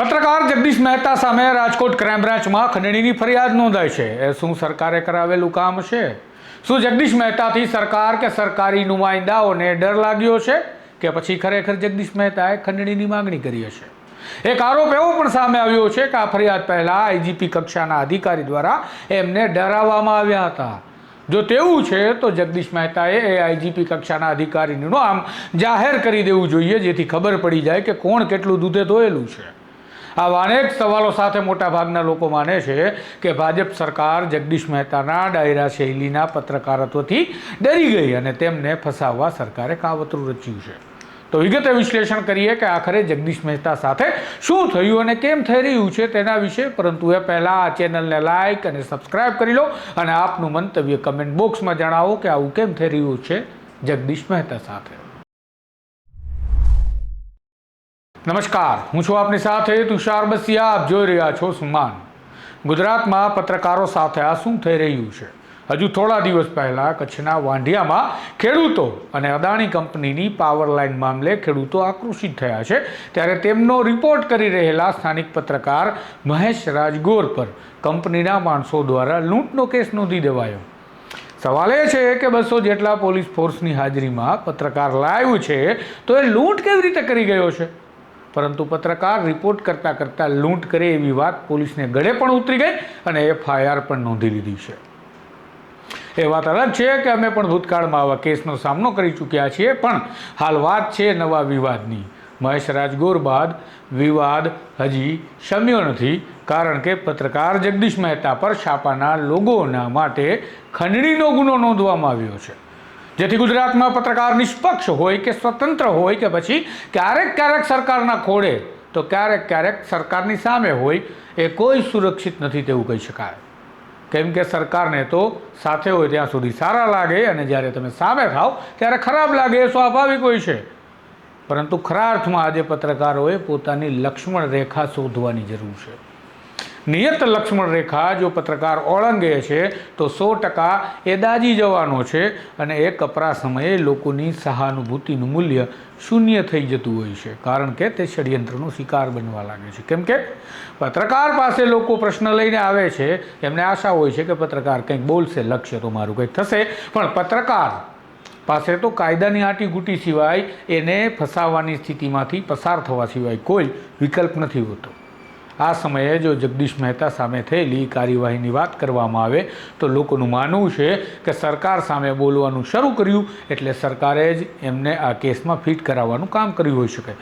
પત્રકાર જગદીશ મહેતા સામે રાજકોટ ક્રાઇમ બ્રાન્ચમાં ખંડણીની ફરિયાદ નોંધાઈ છે. એ શું સરકારે કરાવેલું કામ છે? શું જગદીશ મહેતાથી સરકાર કે સરકારી નુમાઇંદાઓને ડર લાગ્યો છે કે પછી ખરેખર જગદીશ મહેતાએ ખંડણીની માગણી કરી હશે? એક આરોપ એવો પણ સામે આવ્યો છે કે આ ફરિયાદ પહેલાં આઈજીપી કક્ષાના અધિકારી દ્વારા એમને ડરાવવામાં આવ્યા હતા. જો તેવું છે, તો જગદીશ મહેતાએ એ આઈજીપી કક્ષાના અધિકારીનું નામ જાહેર કરી દેવું જોઈએ, જેથી ખબર પડી જાય કે કોણ કેટલું દૂધે ધોયેલું છે. આવા અનેક સવાલો સાથે મોટાભાગના લોકો માને છે કે ભાજપ સરકાર જગદીશ મહેતાના ડાયરા શૈલીના પત્રકારત્વથી ડરી ગઈ અને તેમને ફસાવવા સરકારે કાવતરું રચ્યું છે. તો વિગતે વિશ્લેષણ કરીએ કે આખરે જગદીશ મહેતા સાથે શું થયું અને કેમ થઈ રહ્યું છે તેના વિશે, પરંતુ એ પહેલાં આ ચેનલને લાઇક અને સબસ્ક્રાઇબ કરી લો અને આપનું મંતવ્ય કમેન્ટ બોક્સમાં જણાવો કે આવું કેમ થઈ રહ્યું છે જગદીશ મહેતા સાથે. નમસ્કાર. હું છું આપની સાથે તુષાર બસિયા. આપ જોઈ રહ્યા છો સુમાન. ગુજરાતમાં પત્રકારો સાથે આ શું થઈ રહ્યું છે? હજુ થોડા દિવસ પહેલાં કચ્છના વાંઢિયામાં ખેડૂતો અને અદાણી કંપનીની પાવર લાઇન મામલે ખેડૂતો આક્રોશિત થયા છે. ત્યારે તેમનો રિપોર્ટ કરી રહેલા સ્થાનિક પત્રકાર મહેશ રાજગોર પર કંપનીના માણસો દ્વારા લૂંટનો કેસ નોંધી દેવાયો. સવાલ એ છે કે બસો જેટલા પોલીસ ફોર્સની હાજરીમાં પત્રકાર લાઈવ છે, તો એ લૂંટ કેવી રીતે કરી ગયો છે? પરંતુ પત્રકાર રિપોર્ટ કરતાં કરતાં લૂંટ કરે એવી વાત પોલીસને ગળે પણ ઉતરી ગઈ અને એફઆઈઆર પણ નોંધી લીધી છે. એ વાત અલગ છે કે અમે પણ ભૂતકાળમાં આવા કેસનો સામનો કરી ચૂક્યા છીએ, પણ હાલ વાત છે નવા વિવાદની. મહેશ રાજગોર બાદ વિવાદ હજી શમ્યો નથી, કારણ કે પત્રકાર જગદીશ મહેતા પર છાપાના લોગોના માટે ખંડણીનો ગુનો નોંધવામાં આવ્યો છે. જેથી ગુજરાતમાં પત્રકાર નિષ્પક્ષ હોય કે સ્વતંત્ર હોય કે પછી ક્યારેક ક્યારેક સરકારના ખોડે તો ક્યારેક ક્યારેક સરકારની સામે હોય, એ કોઈ સુરક્ષિત નથી તેવું કહી શકાય. કેમ કે સરકારને તો સાથે હોય ત્યાં સુધી સારા લાગે અને જ્યારે તમે સામે થાવ, ત્યારે ખરાબ લાગે એ સ્વાભાવિક હોય છે. પરંતુ ખરા અર્થમાં આજે પત્રકારોએ પોતાની લક્ષ્મણ રેખા શોધવાની જરૂર છે. નિયત લક્ષ્મણ રેખા જો પત્રકાર ઓળંગે છે, તો સો ટકા એ દાજી જવાનો છે અને એ કપરા સમયે લોકોની સહાનુભૂતિનું મૂલ્ય શૂન્ય થઈ જતું હોય છે. કારણ કે તે ષડયંત્રનો શિકાર બનવા લાગે છે. કેમ કે પત્રકાર પાસે લોકો પ્રશ્ન લઈને આવે છે, એમને આશા હોય છે કે પત્રકાર કંઈક બોલશે લક્ષ્ય તો મારું કંઈક થશે. પણ પત્રકાર પાસે તો કાયદાની આંટી ગુટી સિવાય એને ફસાવવાની સ્થિતિમાંથી પસાર થવા સિવાય કોઈ વિકલ્પ નથી હોતો. આ સમયે જો જગદીશ મહેતા સામે થયેલી કાર્યવાહીની વાત કરવામાં આવે તો લોકોનું માનવું છે કે સરકાર સામે બોલવાનું શરૂ કર્યું એટલે સરકારે જ એમને આ કેસમાં ફિટ કરાવવાનું કામ કર્યું હોઈ શકે.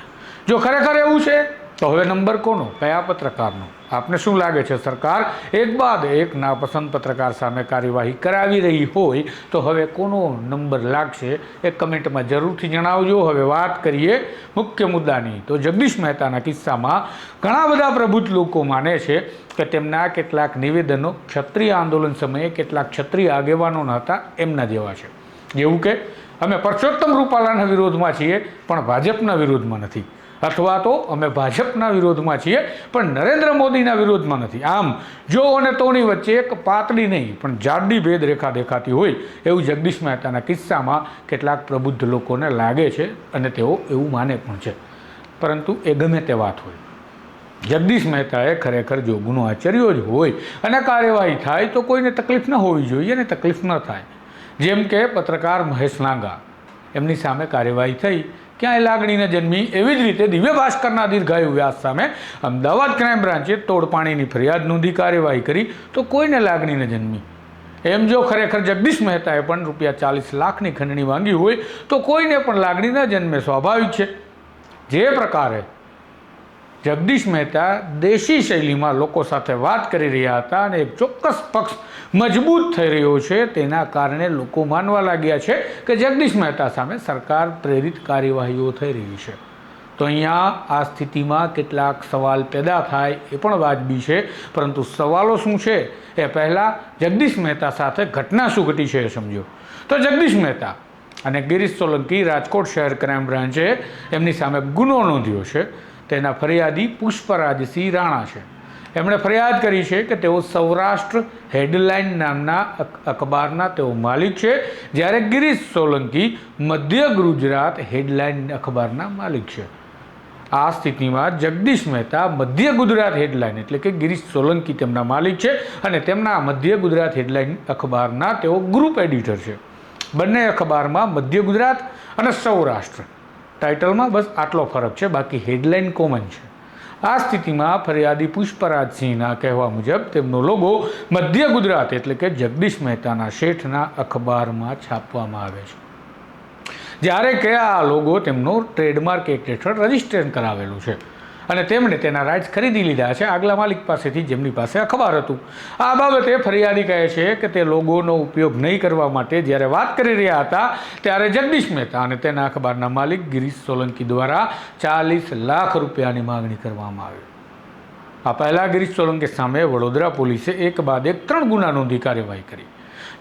જો ખરેખર એવું છે તો હવે નંબર કોનો? કયા પત્રકારનો? આપને શું લાગે છે, સરકાર એક બાદ એક નાપસંદ પત્રકાર સામે કાર્યવાહી કરાવી રહી હોય, તો હવે કોનો નંબર લાગશે એ કમેન્ટમાં જરૂરથી જણાવજો. હવે વાત કરીએ મુખ્ય મુદ્દાની. તો જગદીશ મહેતાના કિસ્સામાં ઘણા બધા પ્રબુદ્ધ લોકો માને છે કે તેમના કેટલાક નિવેદનો ક્ષત્રિય આંદોલન સમયે કેટલાક ક્ષત્રિય આગેવાનોના હતા, એમના જેવા છે. જેવું કે, અમે પરસોત્તમ રૂપાલાના વિરોધમાં છીએ, પણ ભાજપના વિરોધમાં નથી. અથવા તો અમે ભાજપના વિરોધમાં છીએ, પણ નરેન્દ્ર મોદીના વિરોધમાં નથી. આમ, જો અને તોની વચ્ચે એક પાતળી નહીં, પણ જાડી ભેદ રેખા દેખાતી હોય, એવું જગદીશ મહેતાના કિસ્સામાં કેટલાક પ્રબુદ્ધ લોકોને લાગે છે અને તેઓ એવું માને પણ છે. પરંતુ એ ગમે તે વાત હોય. જગદીશ મહેતાએ ખરેખર જો ગુનો આચર્યો જ હોય અને કાર્યવાહી થાય, તો કોઈને તકલીફ ન હોવી જોઈએ અને તકલીફ ન થાય. જેમ કે પત્રકાર મહેશ લાંગા, એમની સામે કાર્યવાહી થઈ ક્યાંય લાગણીને જન્મી એવી જ રીતે દિવ્ય ભાસ્કરના દીર્ઘાયુ વ્યાસ સામે અમદાવાદ ક્રાઇમ બ્રાન્ચે તોડપાણીની ફરિયાદ નોંધી કાર્યવાહી કરી તો કોઈને લાગણીને જન્મી. એમ જો ખરેખર જગદીશ મહેતાએ પણ રૂપિયા ચાલીસ લાખની ખંડણી માંગી હોય તો કોઈને પણ લાગણી ન જન્મે, સ્વાભાવિક છે. જે પ્રકારે જગદીશ મહેતા દેશી શૈલીમાં લોકો સાથે વાત કરી રહ્યા હતા અને એક ચોક્કસ પક્ષ મજબૂત થઈ રહ્યો છે. તેના કારણે લોકો માનવા લાગ્યા છે કે જગદીશ મહેતા સામે સરકાર પ્રેરિત કાર્યવાહીઓ થઈ રહી છે. તો અહીંયા આ સ્થિતિમાં કેટલાક સવાલ પેદા થાય એ પણ વાજબી છે. પરંતુ સવાલો શું છે એ પહેલાં જગદીશ મહેતા સાથે ઘટના શું ઘટી છે એ સમજો. તો જગદીશ મહેતા અને ગિરીશ સોલંકી રાજકોટ શહેર ક્રાઇમ બ્રાન્ચે એમની સામે ગુનો નોંધ્યો છે. તેના ફરિયાદી પુષ્પરાજસિંહ રાણા છે. એમણે ફરિયાદ કરી છે કે તેઓ સૌરાષ્ટ્ર હેડલાઇન નામના અખબારના તેઓ માલિક છે. જ્યારે ગિરીશ સોલંકી મધ્ય ગુજરાત હેડલાઇન અખબારના માલિક છે. આ સ્થિતિમાં જગદીશ મહેતા મધ્ય ગુજરાત હેડલાઇન એટલે કે ગિરીશ સોલંકી તેમના માલિક છે અને તેમના મધ્ય ગુજરાત હેડલાઇન અખબારના તેઓ ગ્રુપ એડિટર છે. બંને અખબારમાં મધ્ય ગુજરાત અને સૌરાષ્ટ્ર. ટાઇટલમાં બસ આટલો ફરક છે, બાકી હેડલાઇન કોમન છે. આ સ્થિતિમાં ફરિયાદી પુષ્પરાજસિંહના કહેવા મુજબ તેમનો લોગો મધ્ય ગુજરાત એટલે કે જગદીશ મહેતાના શેઠના અખબારમાં છાપવામાં આવે છે. જ્યારે કે આ લોગો તેમનો ટ્રેડમાર્ક એક્ટ હેઠળ રજિસ્ટ્રેશન કરાવેલું છે. અને તેમણે તેના રાઇટ્સ ખરીદી લીધા છે આગલા માલિક પાસેથી જેમની પાસે અખબાર હતું. આ બાબતે ફરિયાદી કહે છે કે તે લોગોનો ઉપયોગ નહીં કરવા માટે જ્યારે વાત કરી રહ્યા હતા ત્યારે જગદીશ મહેતા અને તેના અખબારના માલિક ગિરીશ સોલંકી દ્વારા ચાલીસ લાખ રૂપિયાની માંગણી કરવામાં આવી. આ પહેલાં ગિરીશ સોલંકી સામે વડોદરા પોલીસે એક બાદ એક ત્રણ ગુના નોંધી કાર્યવાહી કરી,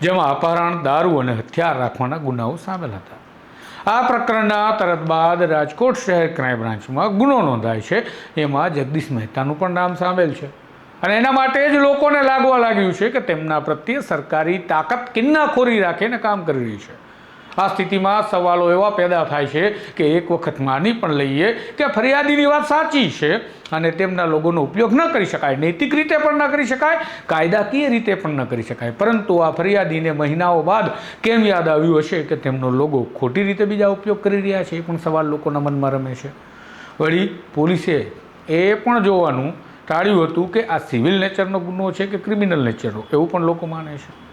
જેમાં અપહરણ, દારૂ અને હથિયાર રાખવાના ગુનાઓ સામેલ હતા. આ પ્રકરણના તરત બાદ રાજકોટ શહેર ક્રાઇમ બ્રાન્ચમાં ગુનો નોંધાય છે. એમાં જગદીશ મહેતાનું પણ નામ સામેલ છે. અને એના માટે જ લોકોને લાગવા લાગ્યું છે કે તેમના પ્રત્યે સરકારી તાકાત કિન્નાખોરી રાખીને કામ કરી રહી છે. આ સ્થિતિમાં સવાલો એવા પેદા થાય છે કે એક વખત માની પણ લઈએ કે ફરિયાદીની વાત સાચી છે અને તેમના લોગોનો ઉપયોગ ન કરી શકાય, નૈતિક રીતે પણ ન કરી શકાય, કાયદાકીય રીતે પણ ન કરી શકાય. પરંતુ આ ફરિયાદીને મહિનાઓ બાદ કેમ યાદ આવ્યું હશે કે તેમનો લોગો ખોટી રીતે બીજા ઉપયોગ કરી રહ્યા છે? એ પણ સવાલ લોકોના મનમાં રમે છે. વળી પોલીસે એ પણ જોવાનું ટાળ્યું હતું કે આ સિવિલ નેચરનો ગુનો છે કે ક્રિમિનલ નેચરનો? એવું પણ લોકો માને છે.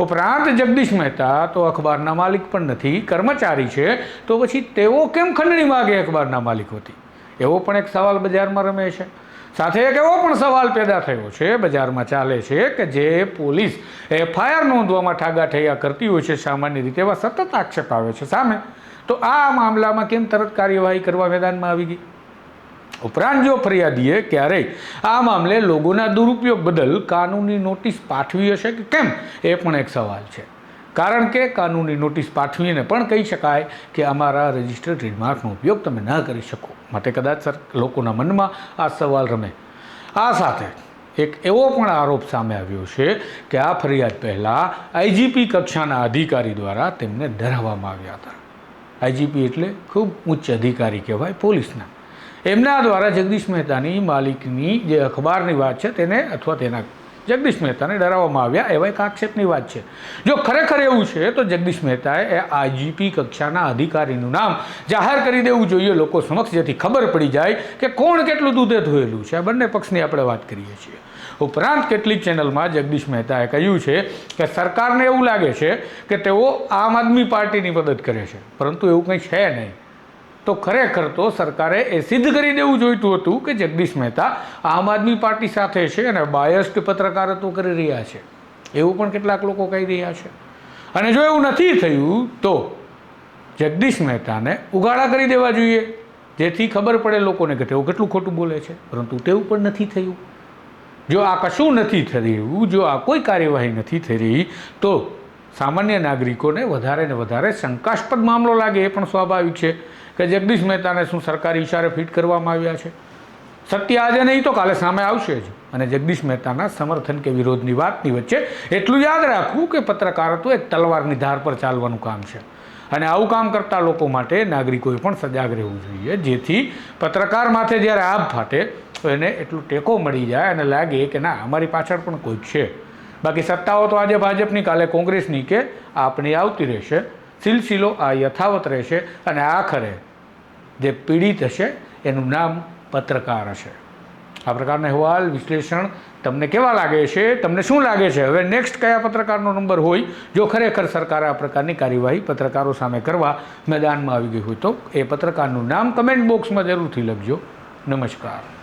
ઉપરાંત જગદીશ મહેતા તો અખબારના માલિક પણ નથી, કર્મચારી છે, તો પછી તેઓ કેમ ખંડણી માગે અખબારના માલિક હતી એવો પણ એક સવાલ બજારમાં રમે છે. સાથે એક એવો પણ સવાલ પેદા થયો છે, બજારમાં ચાલે છે કે જે પોલીસ એફઆઈઆર નોંધવામાં ઠાગાઠૈયા કરતી હોય છે, સામાન્ય રીતે એવા સતત આક્ષેપ આવે છે સામે. તો આ મામલામાં કેમ તરત કાર્યવાહી કરવા મેદાનમાં આવી ગઈ? ઉપરાંત જો ફરિયાદીએ ક્યારેય આ મામલે લોકોના દુરુપયોગ બદલ કાનૂની નોટિસ પાઠવી હશે કે કેમ? એ પણ એક સવાલ છે. કારણ કે કાનૂની નોટિસ પાઠવીને પણ કહી શકાય કે અમારા રજિસ્ટર્ડ ટ્રેડમાર્કનો ઉપયોગ તમે ન કરી શકો. માટે કદાચ સર, લોકોના મનમાં આ સવાલ રમે. આ સાથે એક એવો પણ આરોપ સામે આવ્યો છે કે આ ફરિયાદ પહેલાં આઈજીપી કક્ષાના અધિકારી દ્વારા તેમને ડરાવવામાં આવ્યા હતા. આઈજીપી એટલે ખૂબ ઉચ્ચ અધિકારી કહેવાય પોલીસના. એમના દ્વારા જગદીશ મહેતાની માલિકની જે અખબારની વાત છે તેને અથવા તેના જગદીશ મહેતાને ડરાવવામાં આવ્યા એવા એક આક્ષેપની વાત છે. જો ખરેખર એવું છે, તો જગદીશ મહેતાએ એ આઈજીપી કક્ષાના અધિકારીનું નામ જાહેર કરી દેવું જોઈએ લોકો સમક્ષ, જેથી ખબર પડી જાય કે કોણ કેટલું દૂધે ધોયેલું છે. આ બંને પક્ષની આપણે વાત કરીએ છીએ. ઉપરાંત કેટલીક ચેનલમાં જગદીશ મહેતાએ કહ્યું છે કે સરકારને એવું લાગે છે કે તેઓ આમ આદમી પાર્ટીની મદદ કરે છે. પરંતુ એવું કંઈ છે નહીં. તો ખરેખર તો સરકારે એ સિદ્ધ કરી દેવું જોઈતું હતું કે જગદીશ મહેતા આમ આદમી પાર્ટી સાથે છે અને બાયસ્ડ પત્રકારત્વ કરી રહ્યા છે. એવું પણ કેટલાક લોકો કહી રહ્યા છે. અને જો એવું નથી થયું, તો જગદીશ મહેતાને ઉગાડા કરી દેવા જોઈએ. જેથી ખબર પડે લોકોને કે તેઓ કેટલું ખોટું બોલે છે. પરંતુ તેવું પણ નથી થયું. જો આ કશું નથી થઈ રહ્યું જો આ કોઈ કાર્યવાહી નથી થઈ રહી તો સામાન્ય નાગરિકોને વધારે ને વધારે શંકાસ્પદ મામલો લાગે એ પણ સ્વાભાવિક છે. કે જગદીશ મહેતાને શું સરકારી ઇશારે ફિટ કરવામાં આવ્યા છે? સત્ય આજે નહીં તો કાલે સામે આવશે જ. અને જગદીશ મહેતાના સમર્થન કે વિરોધની વાતની વચ્ચે એટલું યાદ રાખવું કે પત્રકારત્વ એક તલવારની ધાર પર ચાલવાનું કામ છે. અને આવું કામ કરતા લોકો માટે નાગરિકોએ પણ સજાગ રહેવું જોઈએ. જેથી પત્રકાર માથે જ્યારે આભ ફાટે, તો એને એટલું ટેકો મળી જાય અને લાગે કે ના, અમારી પાછળ પણ કોઈ છે. બાકી સત્તાઓ તો આજે ભાજપની, કાલે કોંગ્રેસની કે આપણી આવતી રહેશે. સિલસિલો આ યથાવત રહેશે અને આખરે જે પીડિત હશે, એનું નામ પત્રકાર હશે. આ પ્રકારના અહેવાલ, વિશ્લેષણ તમને કેવા લાગે છે, તમને શું લાગે છે? હવે નેક્સ્ટ કયા પત્રકારનો નંબર હોય? જો ખરેખર સરકારે આ પ્રકારની કાર્યવાહી પત્રકારો સામે કરવા મેદાનમાં આવી ગઈ હોય તો એ પત્રકારનું નામ કમેન્ટ બોક્સમાં જરૂરથી લખજો. નમસ્કાર.